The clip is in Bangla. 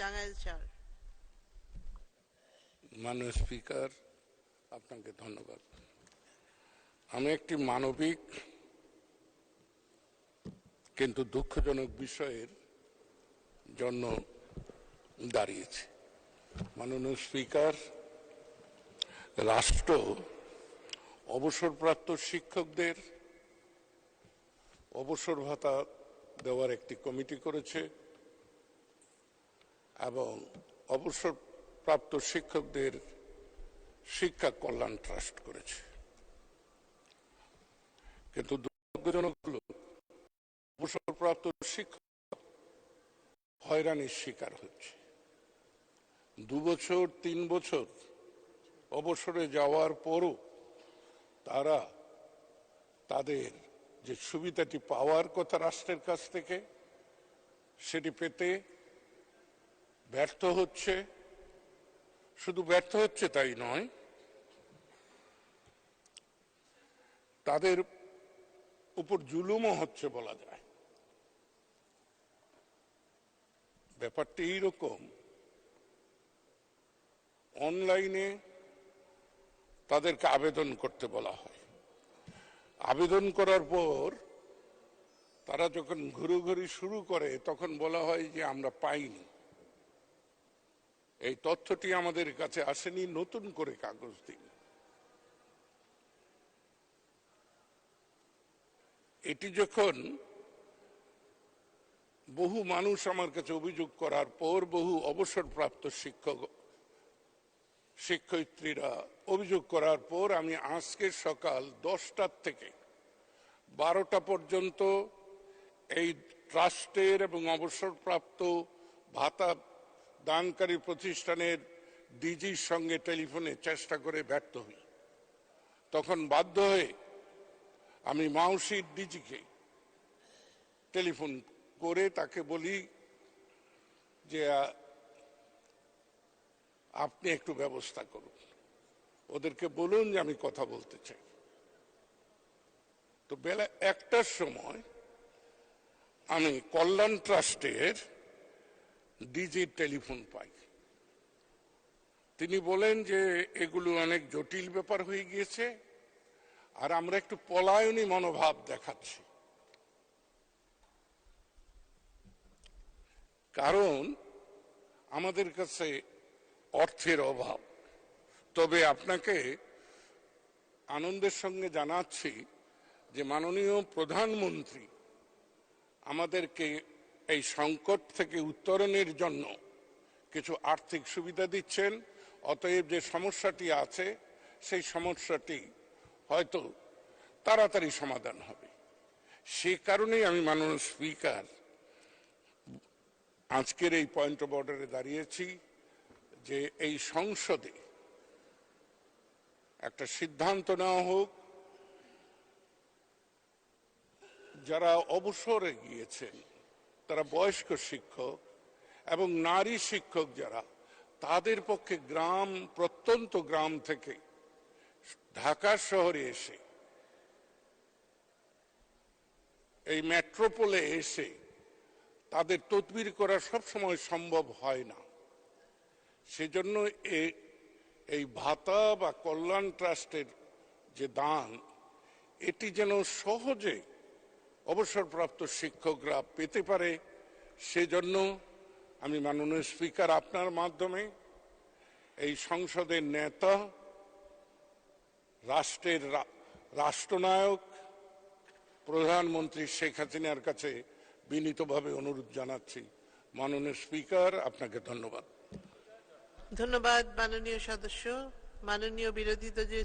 টাঙ্গাইল মাননীয় স্পিকার, আপনাকে ধন্যবাদ। আমি একটি মানবিক কিন্তু দুঃখজনক বিষয়ের জন্য দাঁড়িয়েছি। মাননীয় স্পিকার, রাষ্ট্র, অবসরপ্রাপ্ত শিক্ষকদের অবসর ভাতা দেওয়ার একটি কমিটি করেছে। এবং অবসরপ্রাপ্ত শিক্ষকদের শিক্ষা কল্যাণ ট্রাস্ট করেছে। কিন্তু দুর্ভাগ্যজনক হলো অবসরপ্রাপ্ত শিক্ষক হয়রানির শিকার হচ্ছে। দু বছর, তিন বছর অবসরে যাওয়ার পরও তারা তাদের যে সুবিধাটি পাওয়ার কথা রাষ্ট্রের কাছ থেকে, সেটি পেতে ব্যর্থ হচ্ছে, শুধু ব্যর্থ হচ্ছে তাই নয়, তাদের উপর জুলুমও হচ্ছে বলা যায়। ব্যাপারটি এইরকম, অনলাইনে তাদেরকে আবেদন করতে বলা হয়। আবেদন করার পর তারা যখন ঘুরোঘুরি শুরু করে, তখন বলা হয় যে আমরা পাইনি। এই তথ্যটি আমাদের কাছে আসেনি, নতুন করে কাগজ দিন। এটি যখন বহু মানুষ আমার কাছে অভিযোগ করার পর বহু অবসরপ্রাপ্ত শিক্ষক, শিক্ষয়িত্রীরা অভিযোগ করার পর আমি আজকে সকাল দশটার থেকে বারোটা পর্যন্ত এই ট্রাস্টের এবং অবসরপ্রাপ্ত ভাতা দানকারী প্রতিষ্ঠানের ডিজির সঙ্গে টেলিফোনে চেষ্টা করে ব্যর্থ হই। তখন বাধ্য হয়ে আমি মাউসির ডিজিকে টেলিফোন করে তাকে বলি যে আপনি একটু ব্যবস্থা করুন। ওদেরকে বলুন যে আমি কথা বলতে চাই। তো বেলা একটার সময় আমি কল্যাণ ট্রাস্টের ডিজির টেলিফোন পাই। তিনি বলেন যে এগুলো অনেক জটিল ব্যাপার হয়ে গিয়েছে, আর আমরা একটু পলায়নী মনোভাব দেখাচ্ছি। কারণ আমাদের কাছে অর্থের অভাব। তবে আপনাকে আনন্দের সঙ্গে জানাচ্ছি যে মাননীয় প্রধানমন্ত্রী আমাদেরকে এই সংকট থেকে উত্তরণের জন্য কিছু আর্থিক সুবিধা দিচ্ছেন, অতএব যে সমস্যাটি আছে, সেই সমস্যাটি হয়তো তাড়াতাড়ি সমাধান হবে। সে কারণেই আমি মাননীয় স্পিকার আজকের এই পয়েন্ট অফ অর্ডারে দাঁড়িয়েছি যে এই সংসদে একটা সিদ্ধান্ত নেওয়া হোক। যারা অবসরে গিয়েছেন তারা বয়স্ক শিক্ষক এবং নারী শিক্ষক যারা, তাদের পক্ষে গ্রাম, প্রত্যন্ত গ্রাম থেকে ঢাকা শহরে এসে, এই মেট্রোপোলে এসে তাদের তদবির করা সবসময় সম্ভব হয় না। সেজন্য এই ভাতা বা কল্যাণ ট্রাস্টের যে দান, এটি যেন সহজে অবসরপ্রাপ্ত শিক্ষকরা পেতে পারে, সেজন্য আমি মাননীয় স্পিকার আপনার মাধ্যমে এই সংসদের নেতা, রাষ্ট্রের রাষ্ট্রনায়ক, প্রধানমন্ত্রী শেখ হাসিনার কাছে বিনীতভাবে অনুরোধ জানাচ্ছি। মাননীয় স্পিকার, আপনাকে ধন্যবাদ। ধন্যবাদ মাননীয় সদস্য। মাননীয় বিরোধী দলীয়